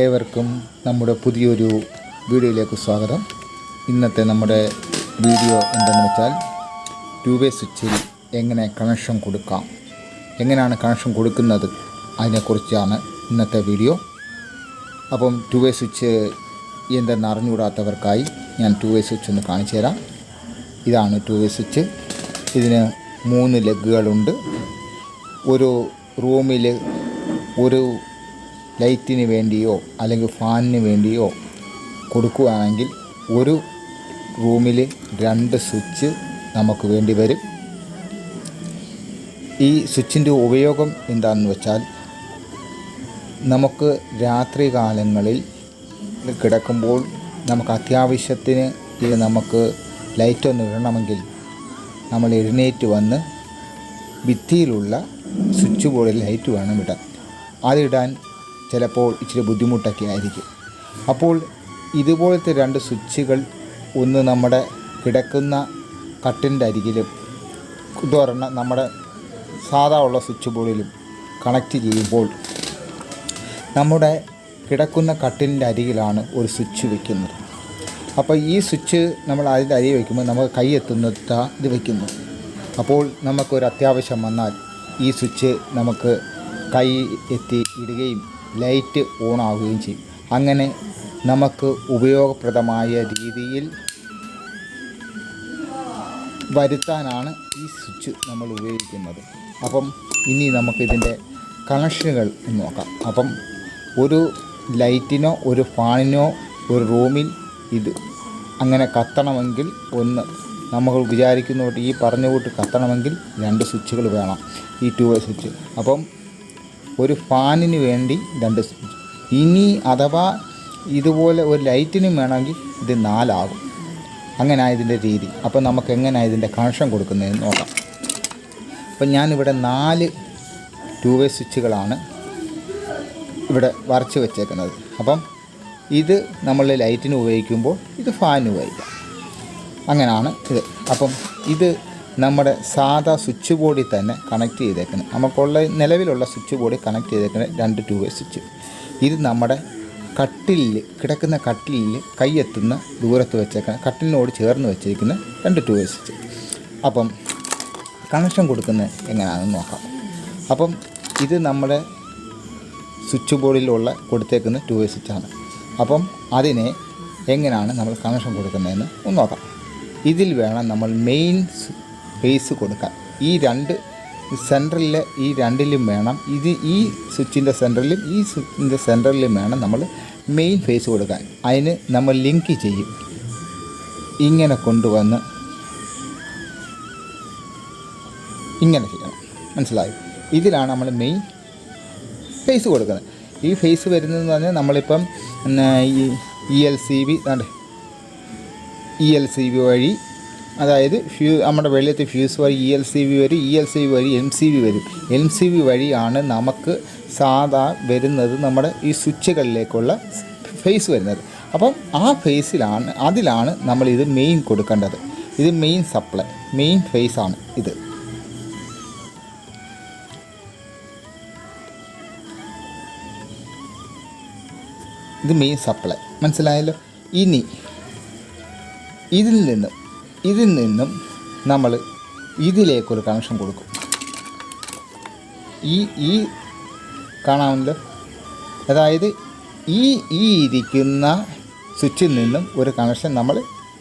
ഏവർക്കും നമ്മുടെ പുതിയൊരു വീഡിയോയിലേക്ക് സ്വാഗതം. ഇന്നത്തെ നമ്മുടെ വീഡിയോ എന്തെന്ന് വെച്ചാൽ ടു വേ സ്വിച്ചിൽ എങ്ങനെ കണക്ഷൻ കൊടുക്കാം എങ്ങനെയാണ് കണക്ഷൻ കൊടുക്കുന്നത് അതിനെക്കുറിച്ചാണ് ഇന്നത്തെ വീഡിയോ. അപ്പം ടു വേ സ്വിച്ച് എന്തെന്ന് അറിഞ്ഞുകൂടാത്തവർക്കായി ഞാൻ ടു വേ സ്വിച്ച് ഒന്ന് കാണിച്ചു തരാം. ഇതാണ് ടു വേ സ്വിച്ച്. ഇതിന് മൂന്ന് ലെഗുകളുണ്ട്. ഒരു റൂമിൽ ഒരു ലൈറ്റിന് വേണ്ടിയോ അല്ലെങ്കിൽ ഫാനിന് വേണ്ടിയോ കൊടുക്കുകയാണെങ്കിൽ ഒരു റൂമിൽ രണ്ട് സ്വിച്ച് നമുക്ക് വേണ്ടി വരും. ഈ സ്വിച്ചിന്റെ ഉപയോഗം എന്താണെന്ന് വെച്ചാൽ നമുക്ക് രാത്രി കാലങ്ങളിൽ കിടക്കുമ്പോൾ നമുക്ക് അത്യാവശ്യത്തിന് നമുക്ക് ലൈറ്റ് ഒന്ന് ഇടണമെങ്കിൽ നമ്മൾ എഴുന്നേറ്റ് വന്ന് ഭിത്തിയിലുള്ള സ്വിച്ച് ബോർഡിൽ ലൈറ്റ് വേണം ഇടാൻ. അതിടാൻ ചിലപ്പോൾ ഇച്ചിരി ബുദ്ധിമുട്ടൊക്കെ ആയിരിക്കും. അപ്പോൾ ഇതുപോലത്തെ രണ്ട് സ്വിച്ചുകൾ ഒന്ന് നമ്മുടെ കിടക്കുന്ന കട്ടിന്റെ അരികിലും ഇതൊരെണ്ണം നമ്മുടെ സാധാ ഉള്ള സ്വിച്ച് ബോർഡിലും കണക്റ്റ് ചെയ്യുമ്പോൾ നമ്മുടെ കിടക്കുന്ന കട്ടിലിന്റെ അരികിലാണ് ഒരു സ്വിച്ച് വയ്ക്കുന്നത് അപ്പോൾ ഈ സ്വിച്ച് നമ്മൾ അതിന്റെ അരി വയ്ക്കുമ്പോൾ നമുക്ക് കൈ എത്തുന്നത് ഇത് വയ്ക്കുന്നു അപ്പോൾ നമുക്കൊരു അത്യാവശ്യം വന്നാൽ ഈ സ്വിച്ച് നമുക്ക് കൈ എത്തി ഇടുകയും ലൈറ്റ് ഓൺ ആവുകയും ചെയ്യും. അങ്ങനെ നമുക്ക് ഉപയോഗപ്രദമായ രീതിയിൽ വരുത്താനാണ് ഈ സ്വിച്ച് നമ്മൾ ഉപയോഗിക്കുന്നത്. അപ്പം ഇനി നമുക്കിതിന്റെ കണക്ഷനുകൾ നോക്കാം. അപ്പം ഒരു ലൈറ്റിനോ ഒരു ഫാനിനോ ഒരു റൂമിൽ ഇത് അങ്ങനെ കത്തണമെങ്കിൽ ഒന്ന് നമ്മൾ വിചാരിക്കുന്നതോട്ട് ഈ പറഞ്ഞ കൂട്ട് കത്തണമെങ്കിൽ രണ്ട് സ്വിച്ചുകൾ വേണം. ഈ ടു വേ സ്വിച്ച്. അപ്പം ഒരു ഫാനിന് വേണ്ടി രണ്ട് സ്വിച്ച് ഇനി അഥവാ ഇതുപോലെ ഒരു ലൈറ്റിനും വേണമെങ്കിൽ ഇത് നാലാകും. അങ്ങനെ ഇതിന്റെ രീതി. അപ്പോൾ നമുക്ക് എങ്ങനെയാണ് ഇതിന്റെ കണക്ഷൻ കൊടുക്കുന്നതെന്ന് നോക്കാം. അപ്പം ഞാനിവിടെ നാല് ടു വേ സ്വിച്ചുകളാണ് ഇവിടെ വരച്ച് വെച്ചേക്കുന്നത്. അപ്പം ഇത് നമ്മൾ ലൈറ്റിന് ഉപയോഗിക്കുമ്പോൾ ഇത് ഫാനിന് ഉപയോഗിക്കാം. അങ്ങനെയാണ് ഇത്. അപ്പം ഇത് നമ്മുടെ സാധാ സ്വിച്ച് ബോർഡിൽ തന്നെ കണക്ട് ചെയ്തേക്കുന്നത്. നമുക്കുള്ള നിലവിലുള്ള സ്വിച്ച് ബോർഡിൽ കണക്ട് ചെയ്തേക്കുന്നത് രണ്ട് ടു വേ സ്വിച്ച് ഇത് നമ്മുടെ കട്ടിലിൽ കിടക്കുന്ന കട്ടിലിൽ കൈയെത്തുന്ന ദൂരത്ത് വെച്ചേക്കുന്ന കട്ടിലിനോട് ചേർന്ന് വെച്ചിരിക്കുന്ന രണ്ട് ടു വേ സ്വിച്ച് അപ്പം കണക്ഷൻ കൊടുക്കുന്നത് എങ്ങനെയാണെന്ന് നോക്കാം. അപ്പം ഇത് നമ്മുടെ സ്വിച്ച് ബോർഡിലുള്ള കൊടുത്തേക്കുന്ന ടു വേ സ്വിച്ചാണ് അപ്പം അതിനെ എങ്ങനെയാണ് നമ്മൾ കണക്ഷൻ കൊടുക്കുന്നതെന്ന് ഒന്ന് നോക്കാം. ഇതിൽ വേണം നമ്മൾ മെയിൻ ഫേസ് കൊടുക്കാൻ ഈ രണ്ട് സെന്ററിലെ ഈ രണ്ടിലും വേണം. ഇത് ഈ സ്വിച്ചിന്റെ സെന്ററിലും ഈ സ്വിച്ചിന്റെ സെന്ററിലും വേണം നമ്മൾ മെയിൻ ഫേസ് കൊടുക്കാൻ. അതിന് നമ്മൾ ലിങ്ക് ചെയ്യും. ഇങ്ങനെ കൊണ്ടുവന്ന് ഇങ്ങനെ ചെയ്യണം. മനസ്സിലായി? ഇതിലാണ് നമ്മൾ മെയിൻ ഫേസ് കൊടുക്കുന്നത്. ഈ ഫേസ് വരുന്നതെന്ന് പറഞ്ഞാൽ നമ്മളിപ്പം ഈ E L C B E L C B വഴി അതായത് ഫ്യൂ നമ്മുടെ വെള്ളത്തെ ഫ്യൂസ് വഴി ഇ എൽ സി വി വരും ഇ എൽ സി വി വഴി എം സി വി വരും. എം സി വി വഴിയാണ് നമുക്ക് സാധാ വരുന്നത് നമ്മുടെ ഈ സ്വിച്ചുകളിലേക്കുള്ള ഫേസ് വരുന്നത്. അപ്പം ആ ഫേസിലാണ് അതിലാണ് നമ്മൾ ഇത് മെയിൻ കൊടുക്കേണ്ടത്. ഇത് മെയിൻ സപ്ലൈ മെയിൻ ഫേസ് ആണ് ഇത്. ഇത് മെയിൻ സപ്ലൈ മനസ്സിലായല്ലോ? ഇനി ഇതിൽ നിന്നും ഇതിൽ നിന്നും നമ്മൾ ഇതിലേക്കൊരു കണക്ഷൻ കൊടുക്കും. ഈ ഈ കാണാമല്ലോ? അതായത് ഈ ഈ ഇരിക്കുന്ന സ്വിച്ചിൽ നിന്നും ഒരു കണക്ഷൻ നമ്മൾ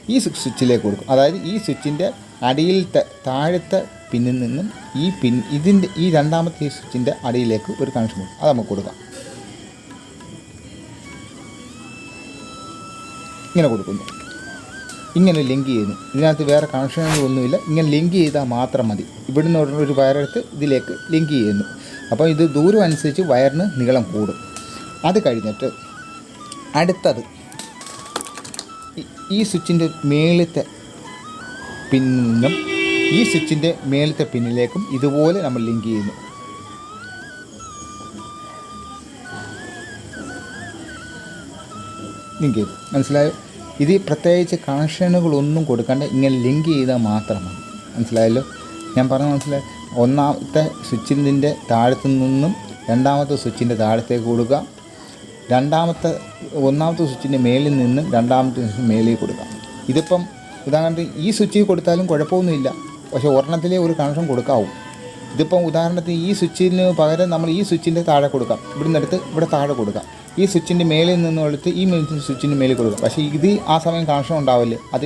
ഈ സ്വിച്ചിലേക്ക് കൊടുക്കും. അതായത് ഈ സ്വിച്ചിന്റെ അടിയിലത്തെ താഴത്തെ പിന്നിൽ നിന്നും ഈ പിൻ ഇതിന്റെ ഈ രണ്ടാമത്തെ ഈ സ്വിച്ചിന്റെ അടിയിലേക്ക് ഒരു കണക്ഷൻ കൊടുക്കും. അത് നമുക്ക് കൊടുക്കാം. ഇങ്ങനെ കൊടുക്കുന്നു. ഇങ്ങനെ ലിങ്ക് ചെയ്യുന്നു. ഇതിനകത്ത് വേറെ കണക്ഷനുകളൊന്നുമില്ല. ഇങ്ങനെ ലിങ്ക് ചെയ്താൽ മാത്രം മതി. ഇവിടുന്ന് ഒരു- വയറെടുത്ത് ഇതിലേക്ക് ലിങ്ക് ചെയ്യുന്നു. അപ്പോൾ ഇത് ദൂരം അനുസരിച്ച് വയറിന് നീളം കൂടും. അത് കഴിഞ്ഞിട്ട് അടുത്തത് ഈ സ്വിച്ചിന്റെ മേളിത്തെ പിന്നും ഈ സ്വിച്ചിന്റെ മേളിത്തെ പിന്നിലേക്കും ഇതുപോലെ നമ്മൾ ലിങ്ക് ചെയ്യുന്നു. ലിങ്ക് ചെയ്തു. മനസ്സിലായോ? ഇത് പ്രത്യേകിച്ച് കണക്ഷനുകളൊന്നും കൊടുക്കാണ്ട് ഇങ്ങനെ ലിങ്ക് ചെയ്താൽ മാത്രമാണ്. മനസ്സിലായല്ലോ? ഞാൻ പറഞ്ഞ മനസ്സിലായി ഒന്നാമത്തെ സ്വിച്ചിന്റെ താഴത്തു നിന്നും രണ്ടാമത്തെ സ്വിച്ചിന്റെ താഴത്തേക്ക് കൊടുക്കുക. രണ്ടാമത്തെ ഒന്നാമത്തെ സ്വിച്ചിന്റെ മേളിൽ നിന്നും രണ്ടാമത്തെ സ്വിച്ചിന് മേളിൽ കൊടുക്കാം ഇതിപ്പം ഉദാഹരണത്തിന് ഈ സ്വിച്ചിൽ കൊടുത്താലും കുഴപ്പമൊന്നുമില്ല. പക്ഷേ ഒരെണ്ണത്തിലേ ഒരു കണക്ഷൻ കൊടുക്കാവും. ഇതിപ്പം ഉദാഹരണത്തിന് ഈ സ്വിച്ചിന് പകരം നമ്മൾ ഈ സ്വിച്ചിന്റെ താഴെ കൊടുക്കാം. ഇവിടുന്ന് എടുത്ത് ഇവിടെ താഴെ കൊടുക്കാം. ഈ സ്വിച്ചിന്റെ മേലിൽ നിന്ന് എടുത്ത് ഈ സ്വിച്ചിന്റെ മേലിൽ കൊടുക്കും. പക്ഷേ ഇത് ആ സമയം കണക്ഷൻ ഉണ്ടാവില്ല. അത്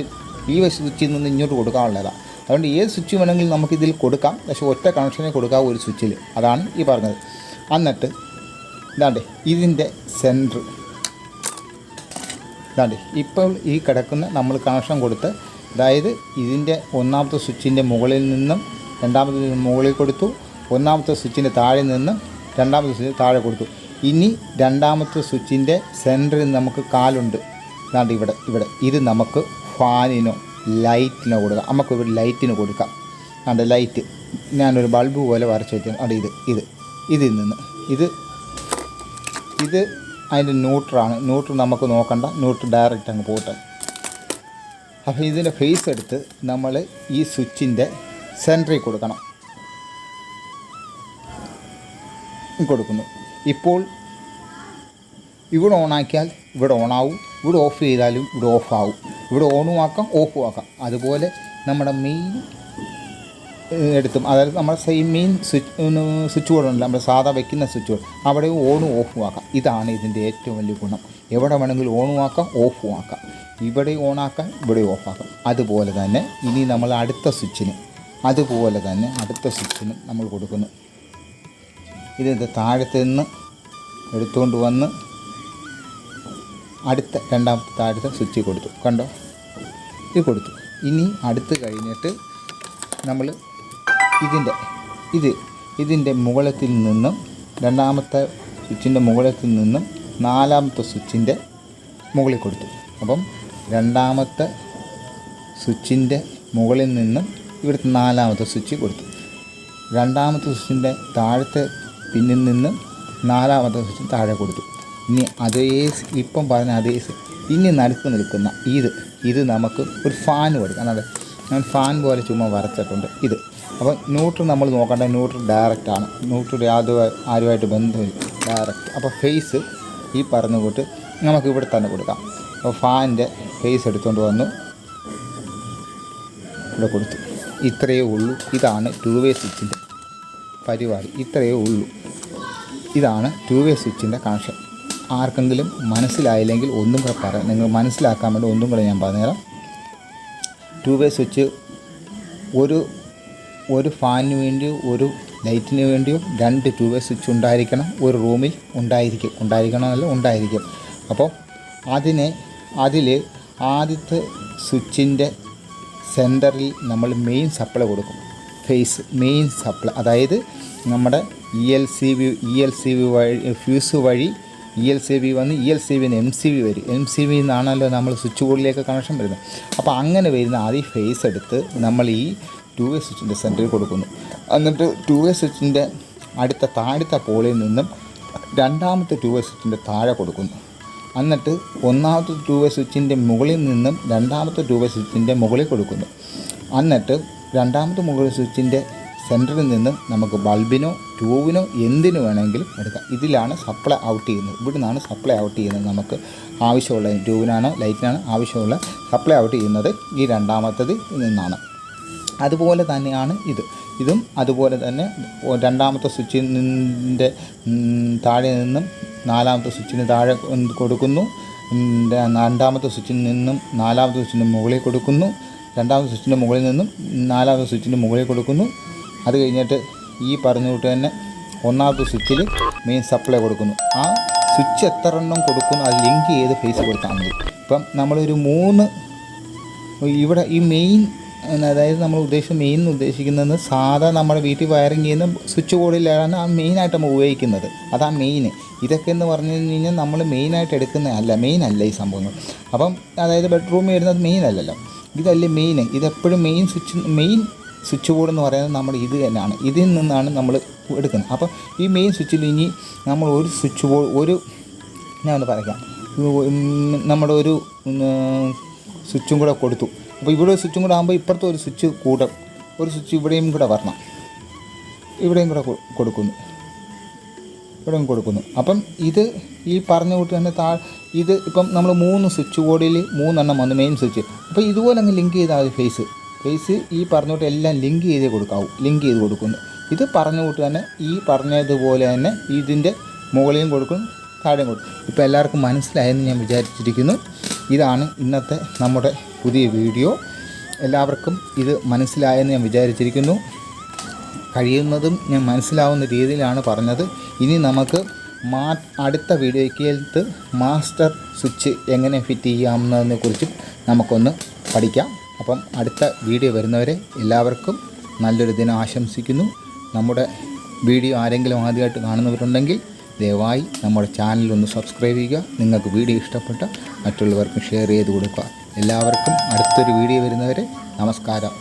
ഈ സ്വിച്ചിൽ നിന്ന് ഇങ്ങോട്ട് കൊടുക്കാനുള്ളതാണ് അതുകൊണ്ട് ഏത് സ്വിച്ച് വേണമെങ്കിലും നമുക്കിതിൽ കൊടുക്കാം. പക്ഷേ ഒറ്റ കണക്ഷനെ കൊടുക്കാം ഒരു സ്വിച്ചിൽ. അതാണ് ഈ പറഞ്ഞത്. എന്നിട്ട് ഇതാണ്ട് ഇതിന്റെ സെന്റർ. ഇതാണ്ട് ഇപ്പോൾ ഈ കിടക്കുന്ന നമ്മൾ കണക്ഷൻ കൊടുത്ത് അതായത് ഇതിന്റെ ഒന്നാമത്തെ സ്വിച്ചിന്റെ മുകളിൽ നിന്നും രണ്ടാമത്തെ മുകളിൽ കൊടുത്തു ഒന്നാമത്തെ സ്വിച്ചിന്റെ താഴെ നിന്നും രണ്ടാമത്തെ സ്വിച്ചിന്റെ താഴെ കൊടുത്തു. ഇനി രണ്ടാമത്തെ സ്വിച്ചിന്റെ സെന്ററിൽ നമുക്ക് കാലുണ്ട്. അതാണ്ട് ഇവിടെ ഇവിടെ. ഇത് നമുക്ക് ഫാനിനോ ലൈറ്റിനോ കൊടുക്കാം. നമുക്ക് ഇവിടെ ലൈറ്റിന് കൊടുക്കാം. അണ്ട് ലൈറ്റ്. ഞാനൊരു ബൾബ് പോലെ വരച്ച് വെച്ചു അവിടെ ഇത് ഇത്. ഇതിൽ നിന്ന്. ഇത് ഇത് അതിന്റെ ന്യൂട്രാണ്. ന്യൂട്രൽ നമുക്ക് നോക്കണ്ട. ന്യൂട്രൽ ഡയറക്റ്റ് അങ്ങ് പോട്ടെ. അപ്പോൾ ഇതിന്റെ ഫേസ് എടുത്ത് നമ്മൾ ഈ സ്വിച്ചിന്റെ സെന്ററിൽ കൊടുക്കണം. കൊടുക്കുന്നു. ഇപ്പോൾ ഇവിടെ ഓണാക്കിയാൽ ഇവിടെ ഓണാവും ഇവിടെ ഓഫ് ചെയ്താലും ഇവിടെ ഓഫ് ആവും. ഇവിടെ ഓണും ആക്കാം ഓഫും ആക്കാം. അതുപോലെ നമ്മുടെ മെയിൻ എടുത്തും. അതായത് നമ്മുടെ same main switch switch board ഉണ്ടല്ലോ നമ്മുടെ സാധാ വയ്ക്കുന്ന സ്വിച്ച് ബോർഡ് അവിടെ ഓണും ഓഫും ആക്കാം. ഇതാണ് ഇതിന്റെ ഏറ്റവും വലിയ ഗുണം. എവിടെ വേണമെങ്കിലും ഓണും ആക്കാം ഓഫും ആക്കാം. ഇവിടെ ഓണാക്കാം ഇവിടെ ഓഫാക്കാം അതുപോലെ തന്നെ ഇനി നമ്മൾ അടുത്ത സ്വിച്ചിന് അതുപോലെ തന്നെ അടുത്ത സ്വിച്ചിന് നമ്മൾ കൊടുക്കുന്നു. ഇത് താഴത്ത് നിന്ന് എടുത്തുകൊണ്ട് വന്ന് അടുത്ത രണ്ടാമത്തെ താഴത്തെ സ്വിച്ച് കൊടുത്തു. കണ്ടോ? ഇത് കൊടുത്തു. ഇനി അടുത്ത് കഴിഞ്ഞിട്ട് നമ്മൾ ഇതിന്റെ ഇത് ഇതിന്റെ മുകളത്തിൽ നിന്നും രണ്ടാമത്തെ സ്വിച്ചിന്റെ മുകളത്തിൽ നിന്നും നാലാമത്തെ സ്വിച്ചിന്റെ മുകളിൽ കൊടുത്തു. അപ്പം രണ്ടാമത്തെ സ്വിച്ചിന്റെ മുകളിൽ നിന്നും ഇവിടുത്തെ നാലാമത്തെ സ്വിച്ച് കൊടുത്തു. രണ്ടാമത്തെ സ്വിച്ചിന്റെ താഴത്തെ പിന്നിൽ നിന്ന് നാലാമത്തെ സ്വിച്ച് താഴെ കൊടുത്തു. ഇനി അതേ ഇപ്പം പറഞ്ഞ അതേ ഇനി നടുക്ക് നിൽക്കുന്ന ഇത് ഇത് നമുക്ക് ഒരു ഫാൻ കൊടുക്കാം. അതെ ഞാൻ ഫാൻ പോലെ ചുമ്മാ വരച്ചിട്ടുണ്ട്. ഇത്. അപ്പോൾ ന്യൂട്രൽ നമ്മൾ നോക്കേണ്ട ന്യൂട്രൽ ഡയറക്റ്റ് ആണ്. ന്യൂട്രൽ യാതൊരു ആരുമായിട്ട് ബന്ധമില്ല. ഡയറക്റ്റ് അപ്പോൾ ഫേസ് ഈ പറഞ്ഞ കൂട്ട് നമുക്ക് ഇവിടെ തന്നെ കൊടുക്കാം. അപ്പോൾ ഫാനിന്റെ ഫേസ് എടുത്തുകൊണ്ട് വന്നു. ഇവിടെ കൊടുത്തു. ഇത്രയേ ഉള്ളൂ. ഇതാണ് ടു വേ സ്വിച്ചിന്റെ പരിപാടി. ഇത്രയേ ഉള്ളൂ. ഇതാണ് ടു വേ സ്വിച്ചിന്റെ കണക്ഷൻ ആർക്കെങ്കിലും മനസ്സിലായില്ലെങ്കിൽ ഒന്നും കൂടെ പറയാം നിങ്ങൾ മനസ്സിലാക്കാൻ വേണ്ടി ഒന്നും കൂടെ ഞാൻ പറഞ്ഞുതരാം. ടു വേ സ്വിച്ച് ഒരു ഒരു ഫാനിന് വേണ്ടിയോ ഒരു ലൈറ്റിന് വേണ്ടിയും രണ്ട് ടു വേ സ്വിച്ച് ഉണ്ടായിരിക്കണം. ഒരു റൂമിൽ ഉണ്ടായിരിക്കും. ഉണ്ടായിരിക്കണമെന്നല്ല ഉണ്ടായിരിക്കും. അപ്പോൾ അതിനെ അതിൽ ആദ്യത്തെ സ്വിച്ചിന്റെ സെന്ററിൽ നമ്മൾ മെയിൻ സപ്ലൈ കൊടുക്കും. ഫേസ് മെയിൻ സപ്ലൈ അതായത് നമ്മുടെ E L C B E L C B വഴി ഫ്യൂസ് വഴി ഇ എൽ സി ബി വന്ന് ഇ എൽ സി ബിന്ന് എം സി ബി വരും. എം സി ബി നിന്നാണല്ലോ നമ്മൾ സ്വിച്ച് ബോർഡിലേക്ക് കണക്ഷൻ വരുന്നത്. അപ്പോൾ അങ്ങനെ വരുന്ന ആദ്യം ഫേസ് എടുത്ത് നമ്മൾ ഈ ടു വേ സ്വിച്ചിന്റെ സെന്ററിൽ കൊടുക്കുന്നു. എന്നിട്ട് ടു വേ സ്വിച്ചിന്റെ അടുത്ത താഴത്തെ പോളിൽ നിന്നും രണ്ടാമത്തെ ടു വേ സ്വിച്ചിന്റെ താഴെ കൊടുക്കുന്നു. എന്നിട്ട് ഒന്നാമത്തെ ടു വേ സ്വിച്ചിന്റെ മുകളിൽ നിന്നും രണ്ടാമത്തെ ടു വേ സ്വിച്ചിന്റെ മുകളിൽ കൊടുക്കുന്നു. എന്നിട്ട് രണ്ടാമത്തെ മുകളിൽ സ്വിച്ചിന്റെ സെന്ററിൽ നിന്നും നമുക്ക് ബൾബിനോ ട്യൂബിനോ എന്തിനു വേണമെങ്കിലും എടുക്കാം. ഇതിലാണ് സപ്ലൈ ഔട്ട് ചെയ്യുന്നത്. ഇവിടെ നിന്നാണ് സപ്ലൈ ഔട്ട് ചെയ്യുന്നത് നമുക്ക്. ആവശ്യമുള്ള ട്യൂബിനാണോ ലൈറ്റിനാണോ ആവശ്യമുള്ള സപ്ലൈ ഔട്ട് ചെയ്യുന്നത്. ഈ രണ്ടാമത്തത് നിന്നാണ്. അതുപോലെ തന്നെയാണ് ഇത്. ഇതും അതുപോലെ തന്നെ രണ്ടാമത്തെ സ്വിച്ചിന്റെ താഴെ നിന്നും നാലാമത്തെ സ്വിച്ചിന് താഴെ കൊടുക്കുന്നു. രണ്ടാമത്തെ സ്വിച്ചിൽ നിന്നും നാലാമത്തെ സ്വിച്ചിന് മുകളിൽ കൊടുക്കുന്നു. രണ്ടാമത്തെ സ്വിച്ചിന്റെ മുകളിൽ നിന്നും നാലാമത്തെ സ്വിച്ചിന്റെ മുകളിൽ കൊടുക്കുന്നു. അത് കഴിഞ്ഞിട്ട് ഈ പറഞ്ഞ കൂട്ട് തന്നെ ഒന്നാമത്തെ സ്വിച്ചിൽ മെയിൻ സപ്ലൈ കൊടുക്കുന്നു. ആ സ്വിച്ച് എത്ര എണ്ണം കൊടുക്കുന്നു അത് ലിങ്ക് ചെയ്ത് ഫേസ് കൊടുത്താൽ മതി. ഇപ്പം നമ്മളൊരു മൂന്ന് ഇവിടെ ഈ മെയിൻ അതായത് നമ്മൾ ഉദ്ദേശിച്ച മെയിൻ ഉദ്ദേശിക്കുന്നത് സാധാ നമ്മുടെ വീട്ടിൽ വയറിങ് ചെയ്യുന്ന സ്വിച്ച് ബോർഡിലാണ് ആ മെയിനായിട്ട് നമ്മൾ ഉപയോഗിക്കുന്നത്. അതാ മെയിൻ ഇതൊക്കെ എന്ന് പറഞ്ഞു കഴിഞ്ഞാൽ നമ്മൾ മെയിനായിട്ട് എടുക്കുന്നതല്ല മെയിൻ അല്ല ഈ സംഭവങ്ങൾ. അപ്പം അതായത് ബെഡ്റൂമിൽ വരുന്നത് മെയിൻ അല്ലല്ലോ. ഇതല്ലേ main ഇതെപ്പോഴും main switch main switch board എന്ന് പറയുന്നത് നമ്മൾ ഇത് തന്നെയാണ്. ഇതിൽ നിന്നാണ് നമ്മൾ എടുക്കുന്നത്. അപ്പം ഈ മെയിൻ സ്വിച്ചിൽ ഇനി നമ്മൾ ഒരു സ്വിച്ച് ബോർഡ് ഒരു ഞാൻ ഒന്ന് പറയാം. നമ്മുടെ ഒരു സ്വിച്ചും കൂടെ കൊടുത്തു. അപ്പോൾ ഇവിടെ ഒരു സ്വിച്ചും കൂടെ ആകുമ്പോൾ ഇപ്പുറത്തെ ഒരു സ്വിച്ച് കൂടെ ഒരു സ്വിച്ച് ഇവിടെയും കൂടെ വരണം. ഇവിടെയും കൂടെ കൊടുക്കുന്നു. ഇവിടെയും കൊടുക്കുന്നു. അപ്പം ഇത് ഈ പറഞ്ഞ കൂട്ടി തന്നെ താ ഇത് ഇപ്പം നമ്മൾ മൂന്ന് സ്വിച്ച് ബോർഡിൽ മൂന്നെണ്ണം വന്നു മെയിൻ സ്വിച്ച് അപ്പോൾ ഇതുപോലെ അങ്ങ് ലിങ്ക് ചെയ്താൽ ഫേസ് ഫേസ് ഈ പറഞ്ഞ കൂട്ട് എല്ലാം ലിങ്ക് ചെയ്ത് കൊടുക്കാവും. ലിങ്ക് ചെയ്ത് കൊടുക്കുന്നു. ഇത് പറഞ്ഞ കൂട്ട് തന്നെ ഈ പറഞ്ഞതുപോലെ തന്നെ ഇതിന്റെ മുകളിലും കൊടുക്കും താഴെയും കൊടുക്കും. ഇപ്പോൾ എല്ലാവർക്കും മനസ്സിലായെന്ന് ഞാൻ വിചാരിച്ചിരിക്കുന്നു. ഇതാണ് ഇന്നത്തെ നമ്മുടെ പുതിയ വീഡിയോ. എല്ലാവർക്കും ഇത് മനസ്സിലായെന്ന് ഞാൻ വിചാരിച്ചിരിക്കുന്നു. കഴിയുന്നതും ഞാൻ മനസ്സിലാവുന്ന രീതിയിലാണ് പറഞ്ഞത്. ഇനി നമുക്ക് മാ അടുത്ത വീഡിയോയ്ക്കകത്ത് മാസ്റ്റർ സ്വിച്ച് എങ്ങനെ ഫിറ്റ് ചെയ്യാമെന്നതിനെക്കുറിച്ചും നമുക്കൊന്ന് പഠിക്കാം. അപ്പം അടുത്ത വീഡിയോ വരുന്നവരെ എല്ലാവർക്കും നല്ലൊരു ദിനം ആശംസിക്കുന്നു. നമ്മുടെ വീഡിയോ ആരെങ്കിലും ആദ്യമായിട്ട് കാണുന്നവരുണ്ടെങ്കിൽ ദയവായി നമ്മുടെ ചാനൽ ഒന്ന് സബ്സ്ക്രൈബ് ചെയ്യുക. നിങ്ങൾക്ക് വീഡിയോ ഇഷ്ടപ്പെട്ട മറ്റുള്ളവർക്കും ഷെയർ ചെയ്ത് കൊടുക്കുക. എല്ലാവർക്കും അടുത്തൊരു വീഡിയോ വരുന്നവരെ നമസ്കാരം.